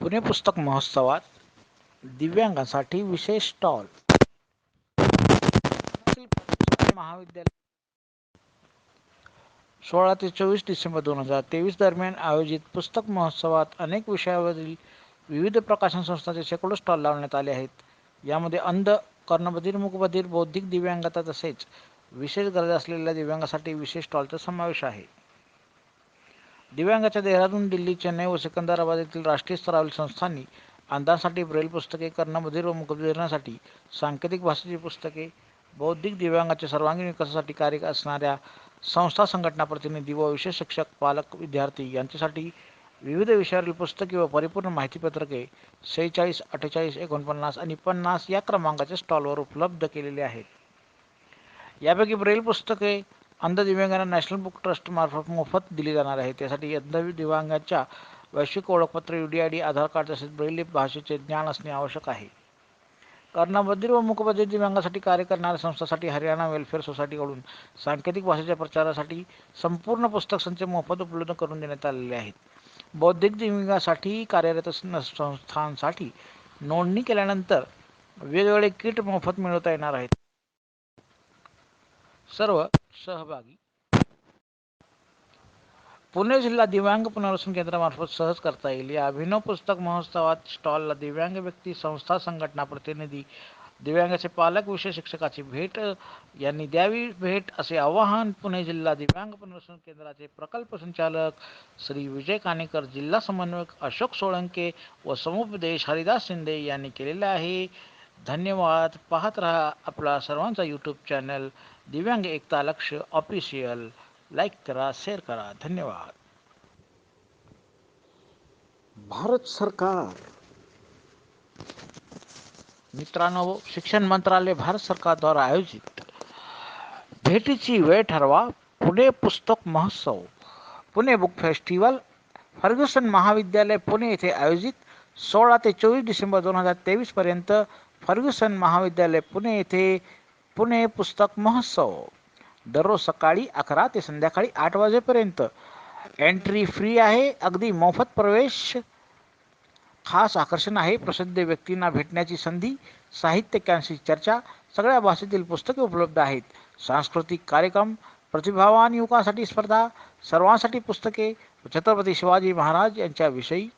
पुणे पुस्तक महोत्सवात दिव्यांगांसाठी विशेष स्टॉल. महाविद्यालय. सोळा ते चोवीस डिसेंबर दोन हजार तेवीस दरम्यान आयोजित पुस्तक महोत्सवात अनेक विषयावरील विविध प्रकाशन संस्थांचे शेकडो स्टॉल लावण्यात आले आहेत. यामध्ये अंध कर्णबधीर मूकबधीर बौद्धिक दिव्यांगता तसेच विशेष गरजा असलेल्या दिव्यांगासाठी विशेष स्टॉलचा समावेश आहे. दिव्यांगाच्या देहरादून दिल्ली चेन्नई व सिकंदराबाद येथील राष्ट्रीय स्तरावरील संस्थांनी अंधांसाठी ब्रेल पुस्तके कर्णबधीर व मूकबधिरांसाठी सांकेतिक भाषेची पुस्तके बौद्धिक दिव्यांगाच्या सर्वांगीण विकासासाठी कार्य असणाऱ्या संस्था संघटना प्रतिनिधी व विशेष शिक्षक पालक विद्यार्थी यांच्यासाठी विविध विषयावरील पुस्तके व परिपूर्ण माहितीपत्रके सेहेचाळीस अठ्ठेचाळीस एकोणपन्नास आणि पन्नास या क्रमांकाच्या स्टॉलवर उपलब्ध केलेले आहेत. यापैकी ब्रेल पुस्तके अंध दिव्यांगांना नॅशनल बुक ट्रस्ट मार्फत मोफत दिली जाणार आहे. त्यासाठी अंध दिव्यांगांच्या वैश्विक ओळखपत्र U D I D Aadhaar card तसेच ब्रेली भाषेचे ज्ञान असणे आवश्यक आहे. कर्णबधीर व मूकबधीर दिव्यांगासाठी कार्य करणाऱ्या संस्थासाठी हरियाणा वेलफेअर सोसायटीकडून सांकेतिक भाषेच्या प्रचारासाठी संपूर्ण पुस्तक संच मोफत उपलब्ध करून देण्यात आलेले आहेत. बौद्धिक दिव्यांगासाठी कार्यरत संस्थांसाठी नोंदणी केल्यानंतर वेगवेगळे किट मोफत मिळवता येणार आहेत. सर्व सहभागी. पुणे जिल्हा दिव्यांग पुनर्वसन केंद्रामार्फत सहज करता येईल. या अभिनव पुस्तक महोत्सवात स्टॉलला दिव्यांग व्यक्ती संस्था संघटना प्रतिनिधी दिव्यांगाचे पालक विषय शिक्षकाची भेट यांनी द्यावी. भेट असे आवाहन पुणे जिल्हा दिव्यांग पुनर्वसन केंद्राचे प्रकल्प संचालक श्री विजय कानेकर जिल्हा समन्वयक अशोक सोळंके व समुपदेश हरिदास शिंदे यांनी केलेले आहे. धन्यवाद. पाहत रहा आपला सर्वांचा यूट्यूब चॅनल दिव्यांग एकता लक्ष ऑफिशियल लाईक करा शेअर करा. धन्यवाद. भारत सरकार. मित्रांनो शिक्षण मंत्रालय भारत सरकारद्वारा आयोजित भेटीची वेळ ठरवा. पुणे पुस्तक महोत्सव. पुणे बुक फेस्टिवल फर्ग्युसन महाविद्यालय पुणे येथे आयोजित सोळा ते चोवीस डिसेंबर दोन हजार तेवीसपर्यंत फर्ग्युसन महाविद्यालय पुणे येथे पुणे पुस्तक महोत्सव. दररोज सकाळी अकरा ते संध्याकाळी आठ वाजेपर्यंत. एंट्री फ्री आहे अगदी मोफत प्रवेश. खास आकर्षण आहे प्रसिद्ध व्यक्तींना भेटण्याची संधी साहित्यिकांशी चर्चा सगळ्या भाषेतील पुस्तके उपलब्ध आहेत. सांस्कृतिक कार्यक्रम प्रतिभावान युवकांसाठी स्पर्धा सर्वांसाठी पुस्तके छत्रपती शिवाजी महाराज यांच्याविषयी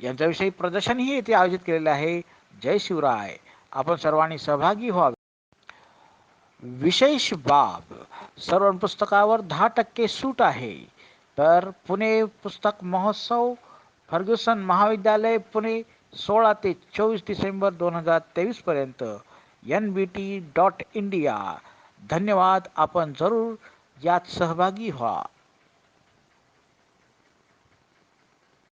यांच्याविषयी प्रदर्शनही येथे आयोजित केलेले आहे. जय शिवराय. आपण सर्वांनी सहभागी व्हावे. विशेष बाब सर्व पुस्तकावर दहा टक्के सूट आहे. तर पुणे पुस्तक महोत्सव फर्ग्युसन महाविद्यालय पुणे सोळा ते चोवीस डिसेंबर दोन हजार तेवीसपर्यंत N B T dot India. धन्यवाद. आपण जरूर यात सहभागी व्हा.